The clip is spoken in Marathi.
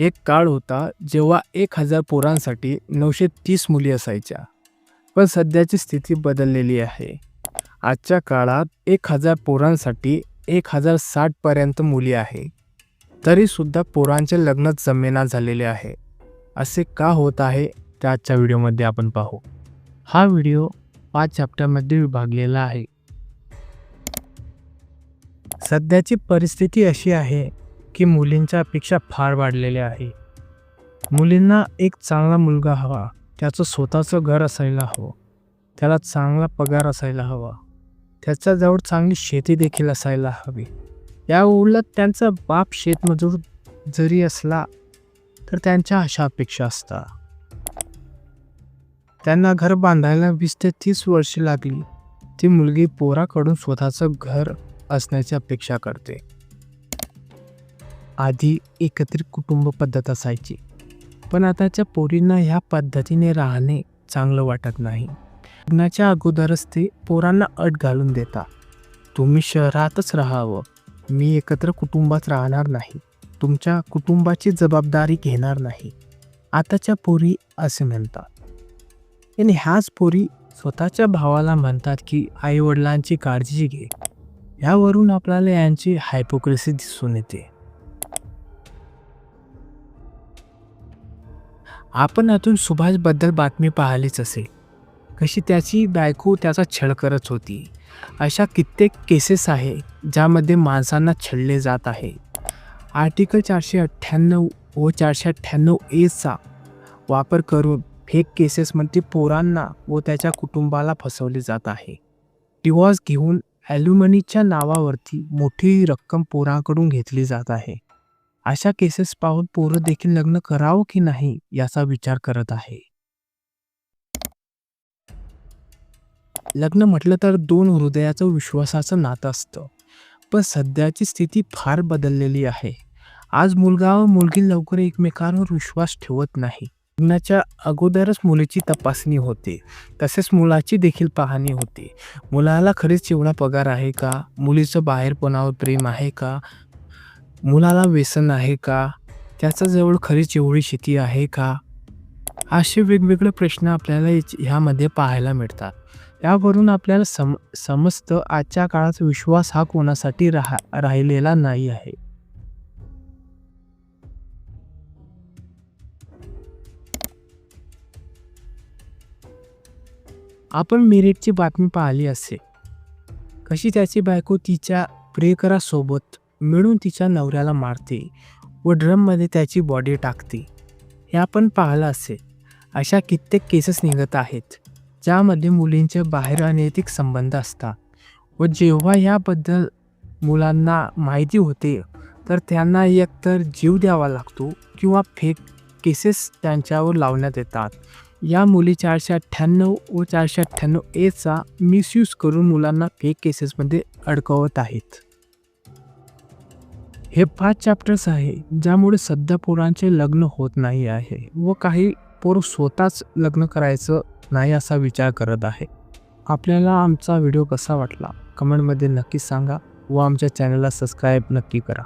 एक काळ होता जेव्हा एक हजार पोरांसाठी नऊशे तीस मुली असायच्या. पण सध्याची स्थिती बदललेली आहे. आजच्या काळात एक हजार पोरांसाठी एक हजार साठपर्यंत मुली आहे. तरीसुद्धा पोरांचे लग्न जमेना झालेले आहे. असे का होत आहे? ते आजच्या व्हिडिओमध्ये आपण पाहू. हा व्हिडिओ पाच चॅप्टरमध्ये विभागलेला आहे. सध्याची परिस्थिती अशी आहे की मुलींच्या अपेक्षा फार वाढलेल्या आहे. मुलींना एक चांगला मुलगा हवा त्याचं स्वतःचं घर असायला हवं त्याला चांगला पगार असायला हवा त्याच्याजवळ चांगली शेती देखील असायला हवी. या उलट त्यांचा बाप शेतमजूर जरी असला तर त्यांच्या अशा अपेक्षा असतात. त्यांना घर बांधायला वीस ते तीस वर्षे लागली. ती मुलगी पोराकडून स्वतःचं घर असण्याची अपेक्षा करते. आधी एकत्रित कुटुंब पद्धत असायची. पण आताच्या पोरींना ह्या पद्धतीने राहणे चांगलं वाटत नाही. लग्नाच्या अगोदरच ते पोरांना अट घालून देतात. तुम्ही शहरातच राहावं. मी एकत्र कुटुंबात राहणार नाही. तुमच्या कुटुंबाची जबाबदारी घेणार नाही. आताच्या पोरी असे म्हणतात. आणि ह्याच पोरी स्वतःच्या भावाला म्हणतात की आईवडिलांची काळजी घे. यावरून आपल्याला यांची हायपोक्रेसी दिसून येते. आपण अजून सुभाषबद्दल बातमी पाहिलीच असेल. कशी त्याची बायको त्याचा छळ करत होती. अशा कित्येक केसेस आहे ज्यामध्ये माणसांना छळले जात आहे. आर्टिकल चारशे अठ्ठ्याण्णव व चारशे अठ्ठ्याण्णव एचा वापर करून फेक केसेसमध्ये म्हणजे पोरांना व त्याच्या कुटुंबाला फसवले जात आहे. डिवॉर्स घेऊन ॲल्युमनीच्या नावावरती मोठी रक्कम पोराकडून घेतली जात आहे. अशा केसेस पाहून पोरं देखील लग्न करावं की नाही याचा विचार करत आहे? लग्न म्हटलं तर दोन हृदयाचं विश्वासाचं नातं असतं. पण सध्याची स्थिती फार बदललेली आहे. आज मुलगा व मुलगी लवकर एकमेकांवर विश्वास ठेवत नाही. लग्नाच्या अगोदरच मुलीची तपासणी होते. तसेच मुलाची देखील पाहणी होते. मुलाला खरेच एवढा पगार आहे का? मुलीचं बाहेरपणावर प्रेम आहे का? मुलाला व्यसन आहे का? त्याच्याजवळ खरीच एवढी शेती आहे का? असे वेगवेगळे प्रश्न आपल्याला याच- ह्यामध्ये पाहायला मिळतात. यावरून आपल्याला सम समजतं आजच्या काळात विश्वास हा कोणासाठी राहा राहिलेला नाही आहे. आपण मेरिटची बातमी पाहिली असे कशी त्याची बायको तिच्या प्रेकरासोबत मिळून तिच्या नवऱ्याला मारते व ड्रममध्ये त्याची बॉडी टाकते. हे आपण पाहिलं असेल अशा कित्येक केसेस निघत आहेत ज्यामध्ये मुलींचे बाहेर अनैतिक संबंध असतात. व जेव्हा याबद्दल मुलांना माहिती होते तर त्यांना एकतर जीव द्यावा लागतो किंवा फेक केसेस त्यांच्यावर लावण्यात येतात. या मुली चारशे अठ्ठ्याण्णव व चारशे अठ्ठ्याण्णव एचा मिसयूज करून मुलांना फेक केसेसमध्ये अडकवत आहेत. हे पाच चॅप्टर्स आहे ज्यामुळे सध्या पोरांचे लग्न होत नाही आहे व काही पोर स्वतःच लग्न करायचं नाही असा विचार करत आहे. आपल्याला आमचा व्हिडिओ कसा वाटला? कमेंटमध्ये नक्की सांगा व आमच्या चॅनलला सबस्क्राईब नक्की करा.